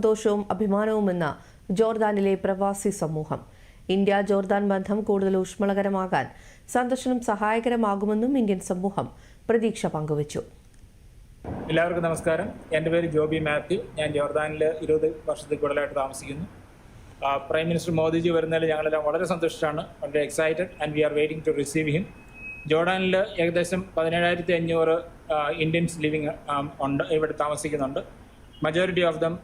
സന്തോഷവും അഭിമാനവുമെന്ന് ജോർദാനിലെ പ്രവാസി സമൂഹം. ഇന്ത്യ ജോർദാൻ ബന്ധം കൂടുതൽ ഊഷ്മളകരമാകാൻ സന്ദർശനം സഹായകരമാകുമെന്നും ഇന്ത്യൻ സമൂഹം പ്രതീക്ഷ പങ്കുവച്ചു. എല്ലാവർക്കും നമസ്കാരം. എന്റെ പേര് ജോബി മാത്യു. ഞാൻ ജോർദാനിൽ ഇരുപത് വർഷത്തിൽ കൂടുതലായിട്ട് താമസിക്കുന്നു. പ്രൈം മിനിസ്റ്റർ മോദിജി വരുന്നതിൽ ഞങ്ങളെല്ലാം വളരെ സന്തുഷ്ടമാണ് വളരെ excited and we are waiting to receive him ജോർഡാനിൽ ഏകദേശം പതിനേഴായിരത്തി അഞ്ഞൂറ് ഇന്ത്യൻസ് ലിവിങ് ഉണ്ട് ഇവിടെ താമസിക്കുന്നുണ്ട്. മജോറിറ്റി ഓഫ് ദം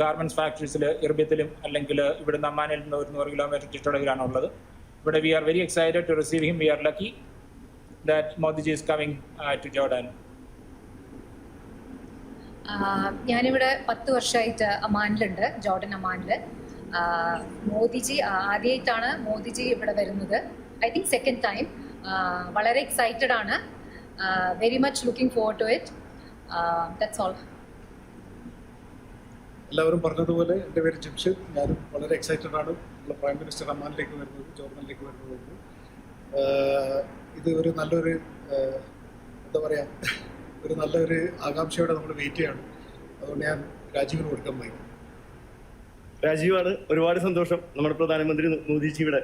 ഗാർമെന്റ്സ് ഫാക്ടറീസിൽ ഇർബിത്തിലും അല്ലെങ്കിൽ ഇവിടുന്ന് അമ്മാനിൽ നിന്ന് ഒരു നൂറ് കിലോമീറ്റർ ചുറ്റളവിലാണ് ഉള്ളത് ഇവിടെ we are very excited to receive him we are lucky that Modiji is coming to Jordan ഞാനിവിടെ പത്ത് വർഷമായിട്ട് അമാനിലുണ്ട് ജോർഡൻ അമാനിൽ മോദിജി ആദ്യമായിട്ടാണ് മോദിജി ഇവിടെ വരുന്നത്. ഐ തിങ്ക് സെക്കൻഡ് ടൈം വളരെ എക്സൈറ്റഡ് ആണ്. Very much looking for to it that's all എല്ലാവരും പറഞ്ഞതുപോലെ എന്റെ പേര് ജിംഷിദ്. ഞാനും വളരെ എക്സൈറ്റഡ് ആണ്. നമ്മളെ പ്രൈം മിനിസ്റ്റർ അമ്മാനിലേക്ക് വരുന്നത് ജോർദനിലേക്ക് വരുന്നത്. ഇത് ഒരു നല്ലൊരു എന്താ പറയുക ഒരു നല്ലൊരു ആകാംക്ഷയോടെ നമ്മൾ വെയിറ്റ് ചെയ്യാണ്. അതുകൊണ്ട് ഞാൻ രാജീവിന് കൊടുക്കാൻ പോയി. രാജീവാണ് ഒരുപാട് സന്തോഷം നമ്മുടെ പ്രധാനമന്ത്രി മോദിജിയുടെ.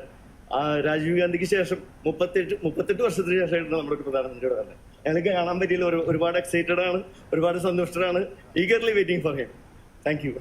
രാജീവ് ഗാന്ധിക്ക് ശേഷം മുപ്പത്തെട്ട് മുപ്പത്തെട്ട് വർഷത്തിന് ശേഷമായിരുന്നു നമ്മുടെ പ്രധാനമന്ത്രി ഇവിടെ തന്നെ ഞങ്ങൾക്ക് കാണാൻ പറ്റിയില്ല ഒരുപാട് എക്സൈറ്റഡ് ആണ് ഒരുപാട് സന്തുഷ്ടരാണ് eagerly waiting for him thank you